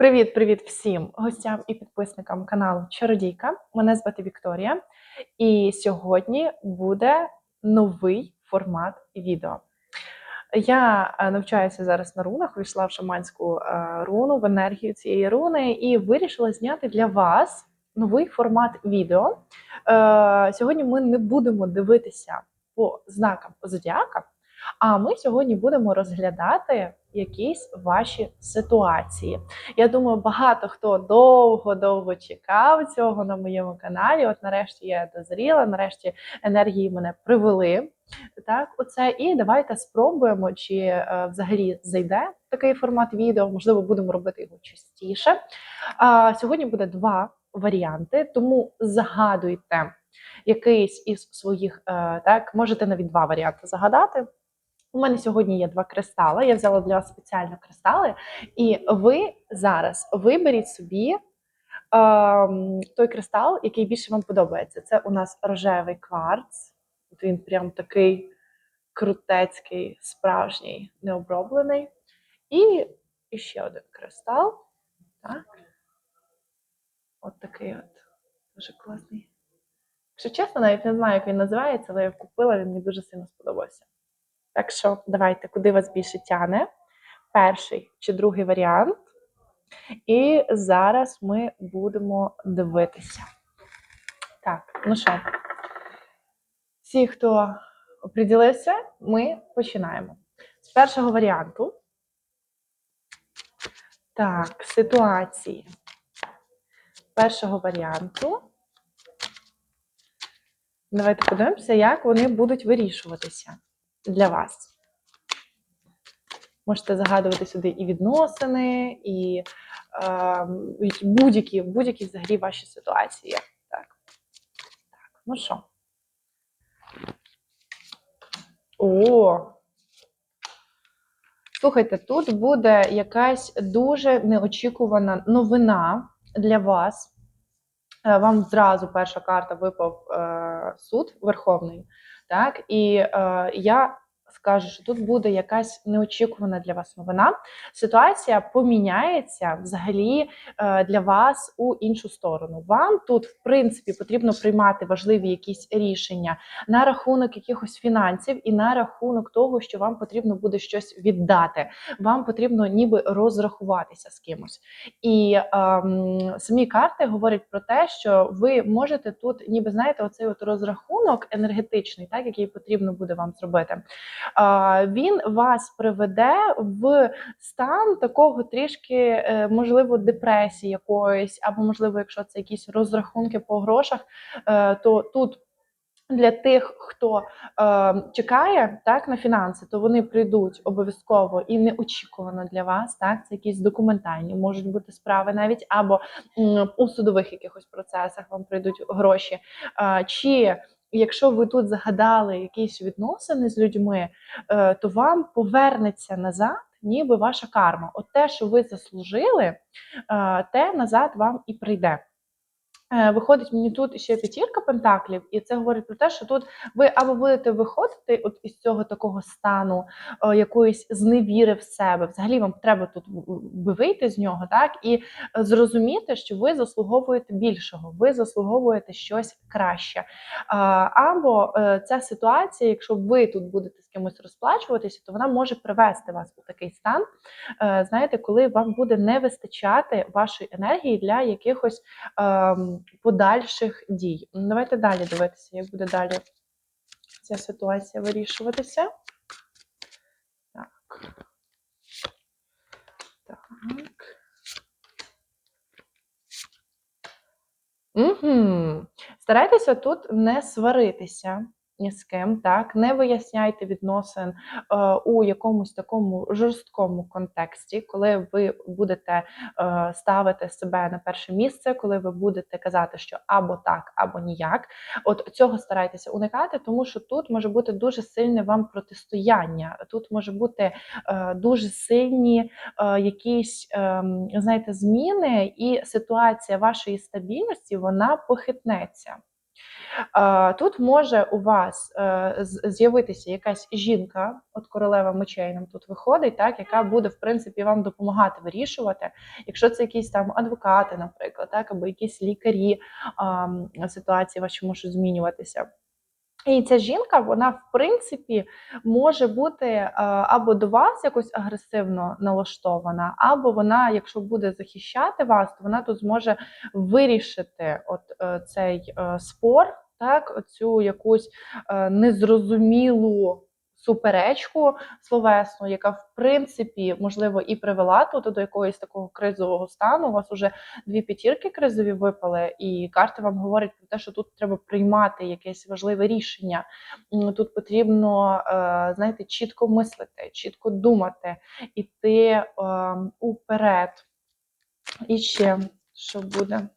Привіт-привіт всім гостям і підписникам каналу Чародійка. Мене звати Вікторія, і сьогодні буде новий формат відео. Я е, навчаюся зараз на рунах, війшла в шаманську е, руну, в енергію цієї руни, і вирішила зняти для вас новий формат відео. Е, Сьогодні ми не будемо дивитися по знакам зодіака, а ми сьогодні будемо розглядати якісь ваші ситуації. Я думаю, багато хто довго-довго чекав цього на моєму каналі. От нарешті я дозріла, нарешті енергії мене привели. Так, оце і давайте спробуємо, чи е, взагалі зайде такий формат відео. Можливо, будемо робити його частіше. А, сьогодні буде два варіанти, тому загадуйте якийсь із своїх, е, так, можете навіть два варіанти загадати. У мене сьогодні є два кристали. Я взяла для вас спеціально кристали, і ви зараз виберіть собі ем, той кристал, який більше вам подобається. Це у нас рожевий кварц. От він прям такий крутецький, справжній, необроблений. І ще один кристал. Так. От такий от дуже класний. Якщо чесно, навіть не знаю, як він називається, але я купила, він мені дуже сильно сподобався. Так що, давайте, куди вас більше тяне? Перший чи другий варіант. І зараз ми будемо дивитися. Так, ну що, всі, хто оприділився, ми починаємо. З першого варіанту. Так, ситуації. Першого варіанту. Давайте подивимося, як вони будуть вирішуватися для вас. Можете загадувати сюди і відносини, і е, будь-які будь-які взагалі ваші ситуації. Так. так, ну що? О! Слухайте, тут буде якась дуже неочікувана новина для вас. Е, Вам зразу перша карта випав е, суд Верховний. Так, і е, я скажу, що тут буде якась неочікувана для вас новина. Ситуація поміняється взагалі е, для вас у іншу сторону. Вам тут, в принципі, потрібно приймати важливі якісь рішення на рахунок якихось фінансів і на рахунок того, що вам потрібно буде щось віддати. Вам потрібно ніби розрахуватися з кимось. І ем, самі карти говорять про те, що ви можете тут, ніби знаєте, оцей от розрахунок енергетичний, так який потрібно буде вам зробити він вас приведе в стан такого трішки, е, можливо, депресії якоїсь, або, можливо, якщо це якісь розрахунки по грошах, е, то тут. Для тих, хто е, чекає так на фінанси, то вони прийдуть обов'язково і неочікувано для вас. Так, це якісь документальні можуть бути справи, навіть або м, у судових якихось процесах вам прийдуть гроші. Е, чи якщо ви тут загадали якісь відносини з людьми, е, то вам повернеться назад, ніби ваша карма. От те, що ви заслужили, е, те назад вам і прийде. Е, виходить мені тут ще п'ятірка пентаклів, і це говорить про те, що тут ви або будете виходити от із цього такого стану якоїсь зневіри в себе. Взагалі вам треба тут вийти з нього, так і зрозуміти, що ви заслуговуєте більшого, ви заслуговуєте щось краще. Або е, ця ситуація, якщо ви тут будете кимось розплачуватися, то вона може привести вас у такий стан, е, знаєте, коли вам буде не вистачати вашої енергії для якихось. Е, подальших дій. Ну, давайте далі дивитися, як буде далі ця ситуація вирішуватися. Так. Так. Угу. Старайтеся тут не сваритися ні з ким, так не виясняйте відносин е, у якомусь такому жорсткому контексті, коли ви будете е, ставити себе на перше місце, коли ви будете казати, що або так, або ніяк. От цього старайтеся уникати, тому що тут може бути дуже сильне вам протистояння. Тут може бути е, дуже сильні е, якісь, е, знаєте, зміни, і ситуація вашої стабільності вона похитнеться. Тут може у вас е, з'явитися якась жінка, от королева мечей нам тут виходить, так, яка буде, в принципі, вам допомагати вирішувати. Якщо це якісь там адвокати, наприклад, так, або якісь лікарі, ситуації ваші можуть змінюватися. І ця жінка, вона в принципі може бути е, або до вас якось агресивно налаштована, або вона, якщо буде захищати вас, то вона тут зможе вирішити от е, цей е, спор, так, оцю якусь незрозумілу суперечку словесну, яка в принципі можливо і привела тут до якогось такого кризового стану. У вас уже дві п'ятірки кризові випали, і карти вам говорять про те, що тут треба приймати якесь важливе рішення. Тут потрібно, е, знаєте, чітко мислити, чітко думати, іти е, уперед. І ще що буде?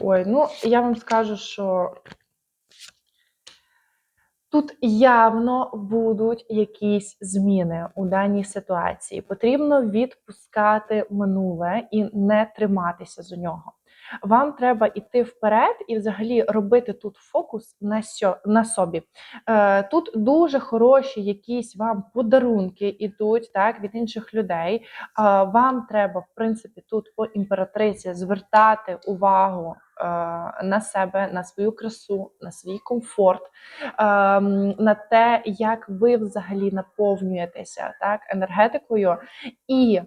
Ой, ну я вам скажу, що тут явно будуть якісь зміни у даній ситуації. Потрібно відпускати минуле і не триматися за нього. Вам треба йти вперед і взагалі робити тут фокус на сьо, на собі. Е, тут дуже хороші якісь вам подарунки ідуть так від інших людей. Е, вам треба, в принципі, тут по імператриці звертати увагу е, на себе, на свою красу, на свій комфорт, ем, на те, як ви взагалі наповнюєтеся так, енергетикою. І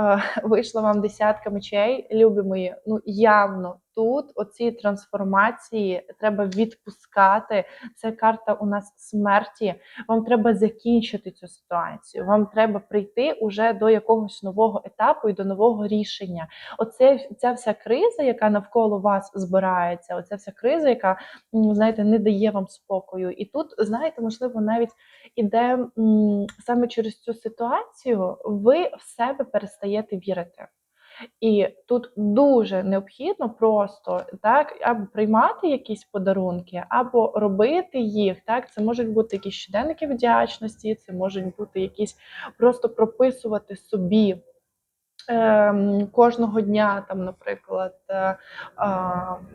е, вийшла вам десятка мечей, любі мої. Ну явно тут оці трансформації треба відпускати. Це карта у нас смерті. Вам треба закінчити цю ситуацію. Вам треба прийти уже до якогось нового етапу і до нового рішення. Оце ця вся криза, яка навколо вас збирається, оця вся криза, яка знаєте, не дає вам спокою. І тут, знаєте, можливо, навіть іде саме через цю ситуацію, ви в себе перестаєте вірити. І тут дуже необхідно просто так або приймати якісь подарунки, або робити їх. Так, це можуть бути якісь щоденники вдячності, це можуть бути якісь просто прописувати собі. ем, Кожного дня, там, наприклад, е,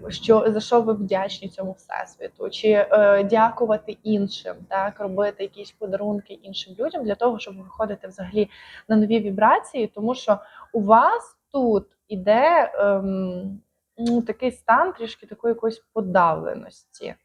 що за що ви вдячні цьому всесвіту, чи е, дякувати іншим, так робити якісь подарунки іншим людям для того, щоб виходити взагалі на нові вібрації, тому що у вас тут іде ем, ну, такий стан трішки такої якоїсь подавленості.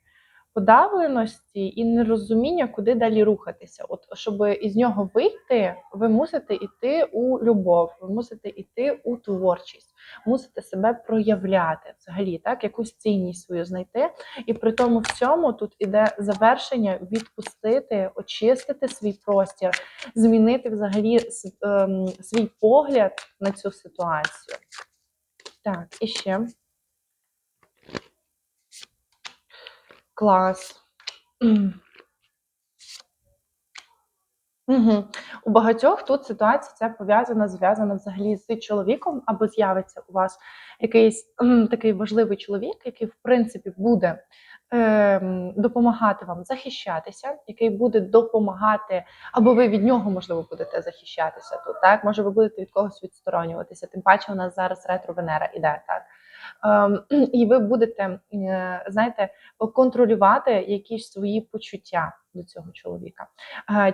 Подавленості і нерозуміння, куди далі рухатися. От щоб із нього вийти, ви мусите йти у любов, ви мусите йти у творчість, мусите себе проявляти взагалі, так, якусь цінність свою знайти. І при тому всьому тут іде завершення відпустити, очистити свій простір, змінити взагалі ем, свій погляд на цю ситуацію. Так, і ще. Клас. Угу. У багатьох тут ситуація ця пов'язана, зв'язана взагалі з чоловіком, або з'явиться у вас якийсь м, такий важливий чоловік, який, в принципі, буде ем, допомагати вам захищатися, який буде допомагати, або ви від нього, можливо, будете захищатися тут. Так, може, ви будете від когось відсторонюватися. Тим паче, у нас зараз ретро Венера іде так. Ем, і ви будете, е, знаєте, контролювати якісь свої почуття до цього чоловіка.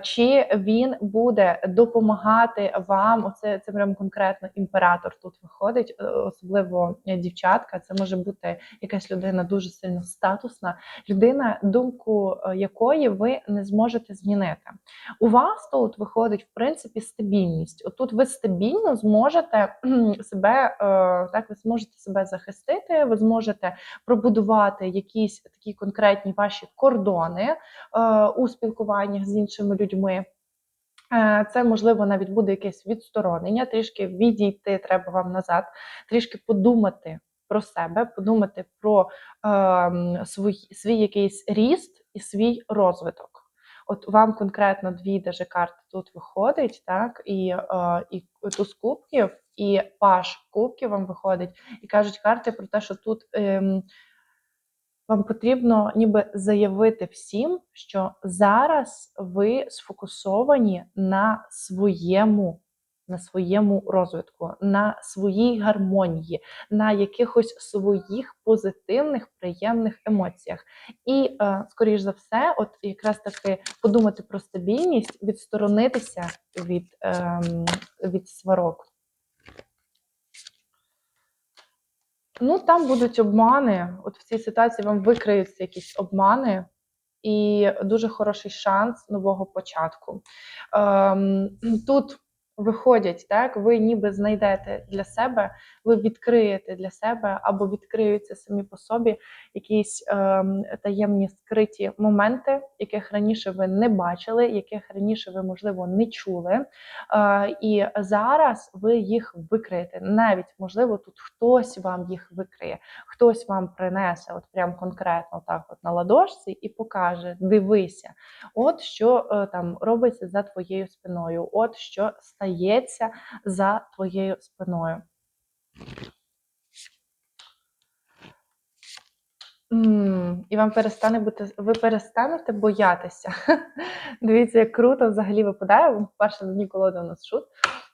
Чи він буде допомагати вам? Оце це прям конкретно імператор тут виходить, е, особливо дівчатка. Це може бути якась людина дуже сильно статусна, людина, думку е, якої ви не зможете змінити. У вас тут виходить в принципі стабільність. Отут ви стабільно зможете себе е, так, ви зможете себе захистити, ви зможете пробудувати якісь такі конкретні ваші кордони у спілкуваннях з іншими людьми. Е, Це можливо навіть буде якесь відсторонення, трішки відійти треба вам назад, трішки подумати про себе, подумати про ем, свій, свій якийсь ріст і свій розвиток. От вам конкретно дві даже карти тут виходить, так, і, е, і туз кубків, і паш кубків вам виходить, і кажуть карти про те, що тут ем, вам потрібно ніби заявити всім, що зараз ви сфокусовані на своєму на своєму розвитку, на своїй гармонії, на якихось своїх позитивних, приємних емоціях. І, е, скоріш за все, от якраз таки подумати про стабільність, відсторонитися від, ем, від сварок. Ну, там будуть обмани. От в цій ситуації вам викриються якісь обмани, і дуже хороший шанс нового початку. Ем, тут виходять, так, ви ніби знайдете для себе, ви відкриєте для себе або відкриються самі по собі якісь ем, таємні скриті моменти, яких раніше ви не бачили, яких раніше ви, можливо, не чули. Е, і зараз ви їх викриєте. Навіть, можливо, тут хтось вам їх викриє, хтось вам принесе, от прям конкретно так, от на ладошці, і покаже: дивися, от що е, там робиться за твоєю спиною, от що стається за твоєю спиною. І вам перестане бути, ви перестанете боятися. Дивіться, як круто взагалі випадає. По-перше, на дні колоди у нас шут.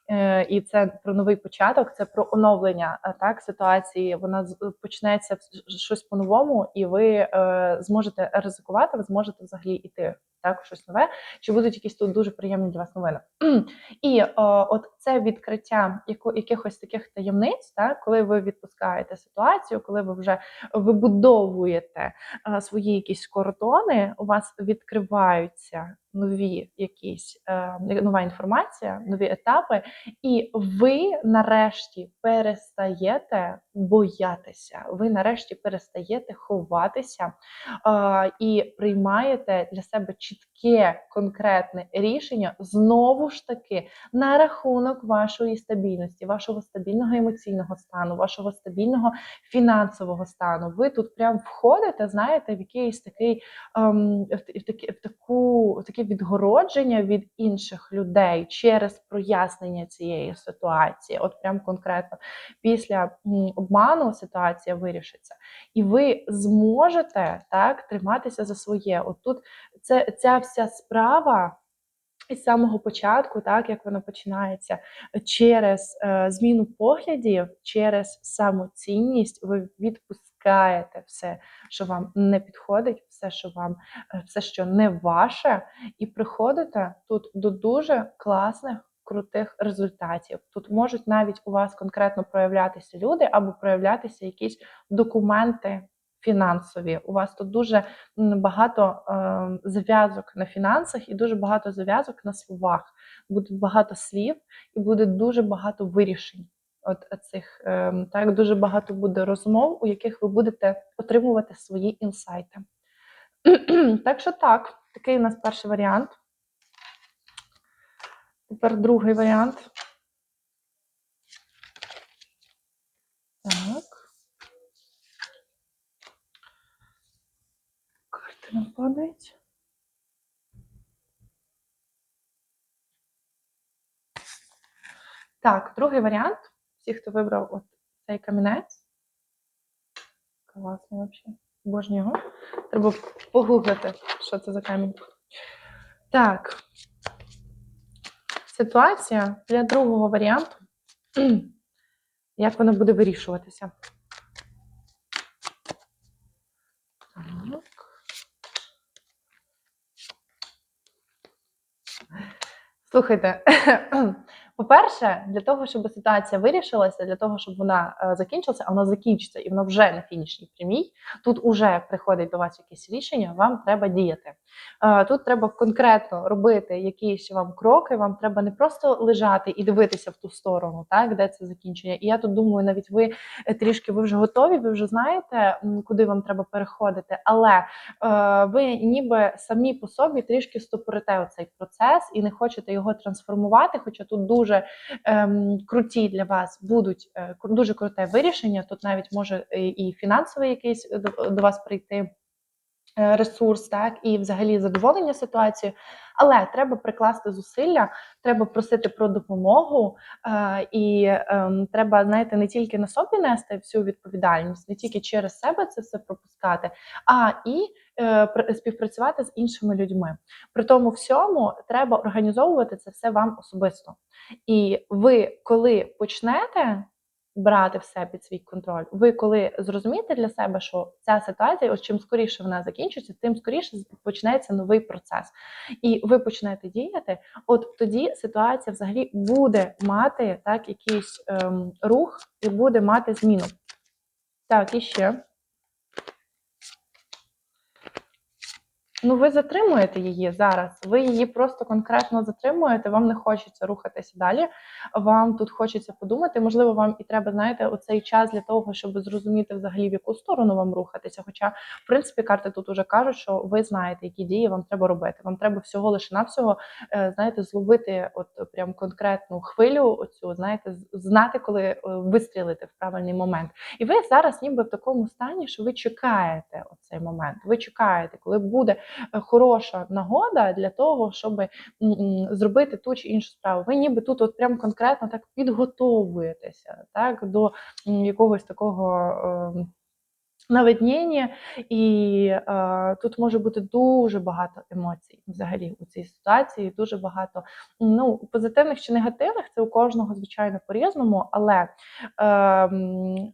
Е, І це про новий початок, це про оновлення е, так, ситуації. Вона почнеться щось по-новому, і ви е, зможете ризикувати, ви зможете взагалі йти так, щось нове. Чи будуть якісь тут дуже приємні для вас новини? І е, от це відкриття яко, якихось таких таємниць, так, коли ви відпускаєте ситуацію, коли ви вже вибудовуєте е, свої якісь кордони, у вас відкриваються нові якісь е, нова інформація, нові етапи, і ви нарешті перестаєте боятися. Ви нарешті перестаєте ховатися е, і приймаєте для себе чітке конкретне рішення знову ж таки на рахунок вашої стабільності, вашого стабільного емоційного стану, вашого стабільного фінансового стану. Ви тут прям входите, знаєте, в якийсь такий ем, в, такі, в таку в таке відгородження від інших людей через прояснення цієї ситуації. От прям конкретно після обману ситуація вирішиться, і ви зможете так триматися за своє. От тут це ця вся справа. Із самого початку, так як вона починається, через е, зміну поглядів, через самоцінність, ви відпускаєте все, що вам не підходить, все, що вам е, все, що не ваше, і приходите тут до дуже класних. Крутих результатів тут можуть навіть у вас конкретно проявлятися люди або проявлятися якісь документи фінансові. У вас тут дуже багато е, зав'язок на фінансах і дуже багато зав'язок на словах. Буде багато слів і буде дуже багато вирішень. От цих е, так дуже багато буде розмов, у яких ви будете отримувати свої інсайти. так що так, такий у нас перший варіант. Тепер другий варіант. Так. Карти нам падають. Так, другий варіант. Всі, хто вибрав от цей камінець. Класний взагалі. Обожнюю його. Треба погуглити, що це за камінь. Так. Ситуація для другого варіанту. Як вона буде вирішуватися? Слухайте, по-перше, для того, щоб ситуація вирішилася, для того, щоб вона е, закінчилася, а вона закінчиться і вона вже на фінішній прямій. Тут уже приходить до вас якесь рішення, вам треба діяти. Е, Тут треба конкретно робити якісь вам кроки. Вам треба не просто лежати і дивитися в ту сторону, так де це закінчення. І я тут думаю, навіть ви е, трішки ви вже готові, ви вже знаєте, куди вам треба переходити, але ви ніби самі по собі трішки стопорите оцей процес і не хочете його трансформувати. Хоча тут дуже ем, круті для вас будуть е, дуже круте вирішення. Тут навіть може і фінансове якесь якийсь до, до вас прийти. Е, ресурс, так і взагалі задоволення ситуацією. Але треба прикласти зусилля, треба просити про допомогу, е, і е, треба, знаєте, не тільки на собі нести всю відповідальність, не тільки через себе це все пропускати, а і е, співпрацювати з іншими людьми. При тому всьому треба організовувати це все вам особисто. І ви, коли почнете брати все під свій контроль. Ви коли зрозумієте для себе, що ця ситуація, ось чим скоріше вона закінчиться, тим скоріше почнеться новий процес. І ви почнете діяти, от тоді ситуація взагалі буде мати так якийсь ем, рух і буде мати зміну. Так, і ще. Ну, ви затримуєте її зараз. Ви її просто конкретно затримуєте. Вам не хочеться рухатися далі. Вам тут хочеться подумати. Можливо, вам і треба, знаєте, оцей час для того, щоб зрозуміти взагалі в яку сторону вам рухатися. Хоча, в принципі, карти тут уже кажуть, що ви знаєте, які дії вам треба робити. Вам треба всього лише навсього, е, знаєте, зловити от прям конкретну хвилю. Оцю знаєте, знати, коли е, вистрілити в правильний момент. І ви зараз, ніби в такому стані, що ви чекаєте оцей момент. Ви чекаєте, коли буде хороша нагода для того, щоб зробити ту чи іншу справу. Ви ніби тут от прям конкретно так підготовуєтеся так, до якогось такого. Ем, наведнення, і е, тут може бути дуже багато емоцій взагалі у цій ситуації. Дуже багато ну позитивних чи негативних. Це у кожного звичайно по різному, але е,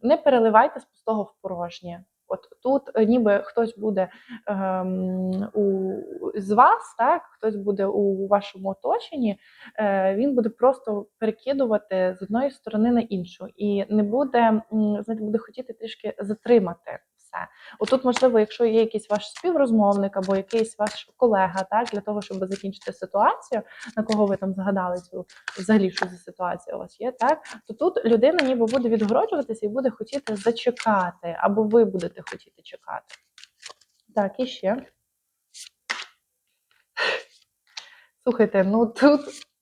не переливайте з пустого в порожнє. От тут е, ніби хтось буде ем, у, з вас, так, хтось буде у вашому оточенні, е, він буде просто перекидувати з одної сторони на іншу, і не буде знаєте, буде хотіти трішки затримати все. Отут, можливо, якщо є якийсь ваш співрозмовник або якийсь ваш колега, так для того, щоб закінчити ситуацію, на кого ви там згадали цю взагалі, що за ситуація у вас є, так то тут людина ніби буде відгороджуватися і буде хотіти зачекати, або ви будете хотіти чекати. Так, і ще. Слухайте, ну тут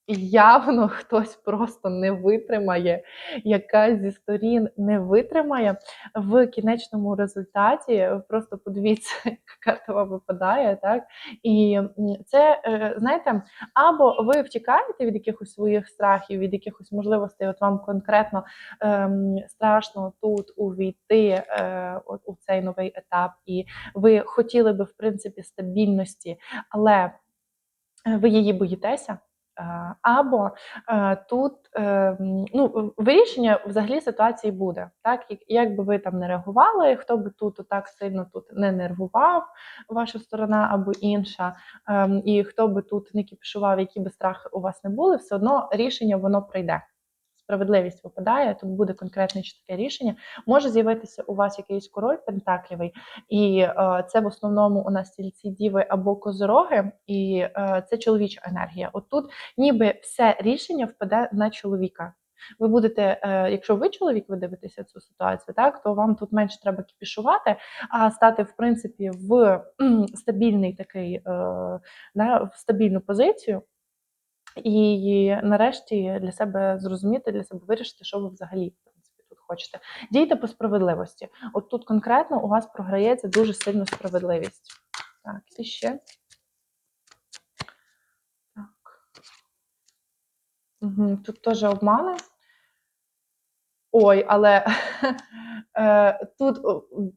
явно хтось просто не витримає, якась зі сторін не витримає в кінечному результаті. Просто подивіться, яка карта вам випадає, так? І це, е, знаєте, або ви втікаєте від якихось своїх страхів, від якихось можливостей, от вам конкретно ем, страшно тут увійти е, у цей новий етап, і ви хотіли би, в принципі, стабільності, але ви її боїтеся. Або е, тут е, ну, вирішення взагалі ситуації буде. Так, Як би ви там не реагували, хто би тут так сильно тут не нервував, ваша сторона або інша, ем, і хто би тут не кіпішував, які би страхи у вас не були, все одно рішення воно прийде справедливість випадає, тут буде конкретне чітке рішення. Може з'явитися у вас якийсь король пентаклівий, і е, це в основному у нас тільці діви або козороги, і е, це чоловіча енергія. От тут ніби все рішення впаде на чоловіка. Ви будете, е, якщо ви чоловік, ви дивитеся цю ситуацію, так то вам тут менше треба кіпішувати, а стати в принципі в стабільний такий в стабільну позицію. І нарешті для себе зрозуміти, для себе вирішити, що ви взагалі в принципі тут хочете. Дійте по справедливості. От тут конкретно у вас програється дуже сильно справедливість. Так, і ще. Так. Угу. Тут теж обмани. Ой, але е, тут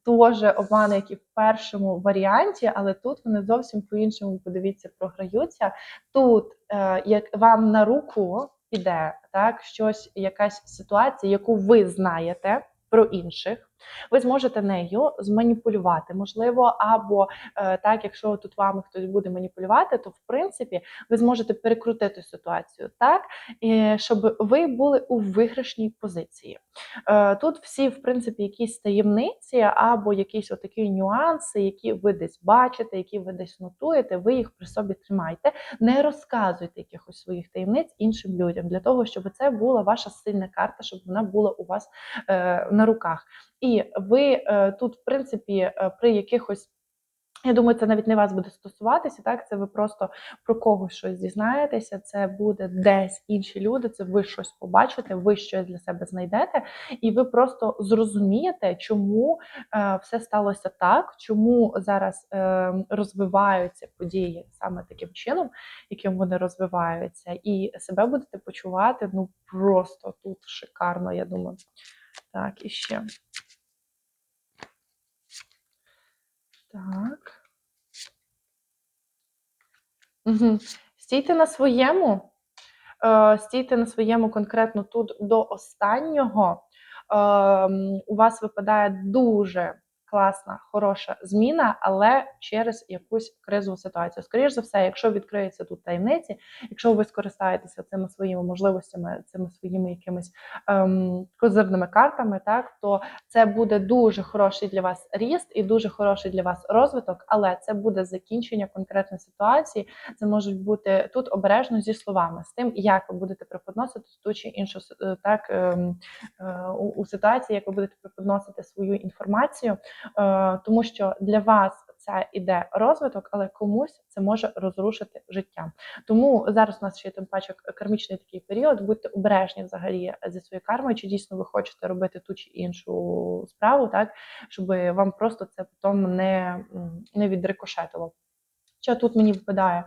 дуже обмани, як і в першому варіанті, але тут вони зовсім по-іншому, подивіться, програються. Тут е, як вам на руку піде так, щось, якась ситуація, яку ви знаєте про інших ви зможете нею зманіпулювати, можливо, або е, так, якщо тут вами хтось буде маніпулювати, то в принципі ви зможете перекрутити ситуацію так, щоб ви були у виграшній позиції. Е, тут всі, в принципі, якісь таємниці або якісь отакі нюанси, які ви десь бачите, які ви десь нотуєте, ви їх при собі тримайте, не розказуйте якихось своїх таємниць іншим людям для того, щоб це була ваша сильна карта, щоб вона була у вас е, на руках. І ви е, тут, в принципі, е, при якихось Я думаю, це навіть не вас буде стосуватися, так? Це ви просто про когось щось дізнаєтеся, це буде десь інші люди, це ви щось побачите, ви щось для себе знайдете, і ви просто зрозумієте, чому е, все сталося так, чому зараз е, розвиваються події саме таким чином, яким вони розвиваються, і себе будете почувати ну просто тут шикарно, я думаю. Так, і ще. Так. Угу. Стійте на своєму, е, стійте на своєму конкретно тут до останнього. Ем, у вас випадає дуже класна, хороша зміна, але через якусь кризову ситуацію. Скоріше за все, якщо відкриються тут таємниці, якщо ви скористаєтеся цими своїми можливостями, цими своїми якимись ем, козирними картами, так то це буде дуже хороший для вас ріст і дуже хороший для вас розвиток, але це буде закінчення конкретної ситуації. Це можуть бути тут обережно зі словами, з тим, як ви будете преподносити ту чи іншу е, так ем, е, у, у ситуації, як ви будете преподносити свою інформацію. Е, тому що для вас це іде розвиток, але комусь це може розрушити життя. Тому зараз у нас ще тим паче кармічний такий період. Будьте обережні взагалі зі своєю кармою, чи дійсно ви хочете робити ту чи іншу справу, так щоб вам просто це потім не, не відрикошетило. Що тут мені випадає е,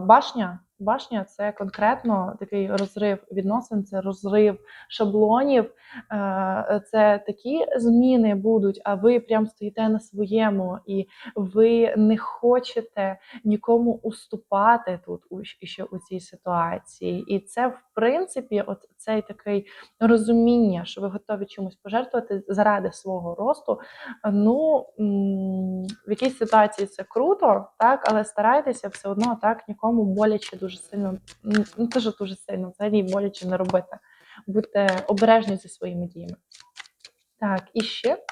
башня. Башня це конкретно такий розрив відносин, це розрив шаблонів, е, це такі зміни будуть, а ви прям стоїте на своєму, і ви не хочете нікому уступати тут ще у цій ситуації. І це, в принципі, от цей такий розуміння, що ви готові чомусь пожертвувати заради свого росту. Ну в якійсь ситуації це круто, так, але старайтеся все одно так нікому боляче дуже дуже сильно, ну теж дуже сильно, взагалі боляче не робити. Будьте обережні зі своїми діями. Так, і ще.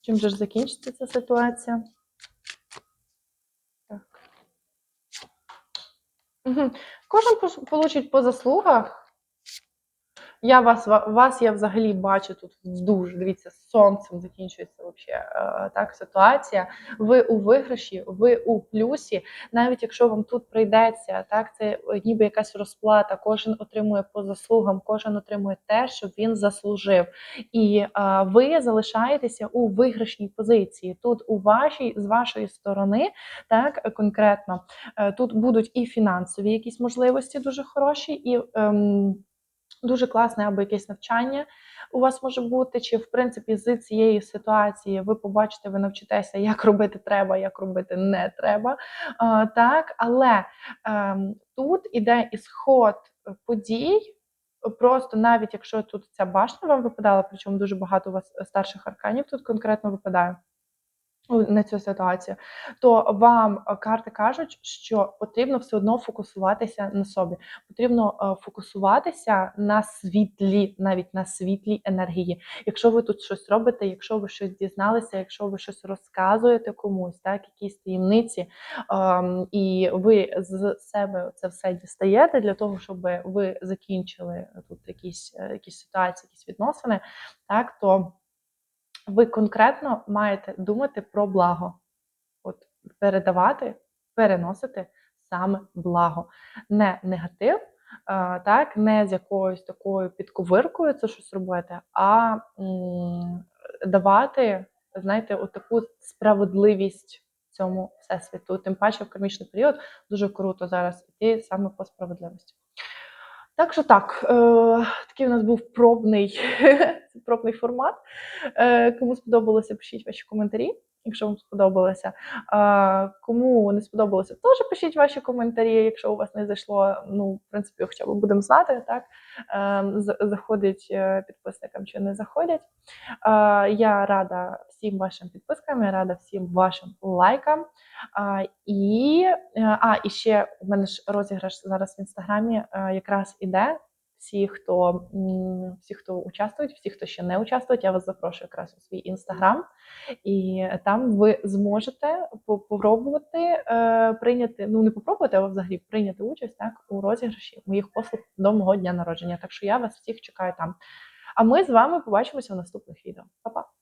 Чим же ж закінчиться ця ситуація? Так. Угу. Кожен получить по заслугах. Я вас вас я взагалі бачу тут дуже. Дивіться, з сонцем закінчується вообще е, так ситуація. Ви у виграші, ви у плюсі. Навіть якщо вам тут прийдеться, так це ніби якась розплата. Кожен отримує по заслугам, кожен отримує те, що він заслужив, і а, е, ви залишаєтеся у виграшній позиції. Тут у вашій з вашої сторони, так конкретно е, тут будуть і фінансові якісь можливості дуже хороші, і. Ем, Дуже класне або якесь навчання у вас може бути, чи в принципі з цієї ситуації ви побачите, ви навчитеся, як робити треба, як робити не треба. Так, Але ем, тут іде ісход подій. Просто навіть якщо тут ця башня вам випадала, причому дуже багато у вас старших арканів тут конкретно випадає на цю ситуацію, то вам е, карти кажуть, що потрібно все одно фокусуватися на собі. Потрібно е, фокусуватися на світлі, навіть на світлій енергії. Якщо ви тут щось робите, якщо ви щось дізналися, якщо ви щось розказуєте комусь, так якісь таємниці, ем, і ви з себе це все дістаєте для того, щоб ви закінчили тут якісь, е, якісь ситуації, якісь відносини, так то ви конкретно маєте думати про благо. От передавати, переносити саме благо, не негатив, так, не з якоюсь такою підковиркою це щось робити, а давати, знаєте, отаку справедливість цьому всесвіту. Тим паче в кармічний період дуже круто зараз іти саме по справедливості. Так що так, е, такий у нас був пробний пробний формат. Е, Кому сподобалося, пишіть ваші коментарі, якщо вам сподобалося. Е, Кому не сподобалося, теж пишіть ваші коментарі, якщо у вас не зайшло. Ну, в принципі, хоча б будемо знати, так е, заходить е, підписникам чи не заходять. Е, Я рада всім вашим підпискам, я рада всім вашим лайкам. А, І е, а, і ще у мене ж розіграш зараз в інстаграмі якраз іде. Всі, хто всі, хто участвують, всі, хто ще не участвують, я вас запрошую якраз у свій інстаграм, і там ви зможете попробувати е, прийняти, ну не попробувати, а взагалі прийняти участь так у розіграші моїх послуг до мого дня народження. Так що я вас всіх чекаю там. А ми з вами побачимося в наступних відео. Па-па!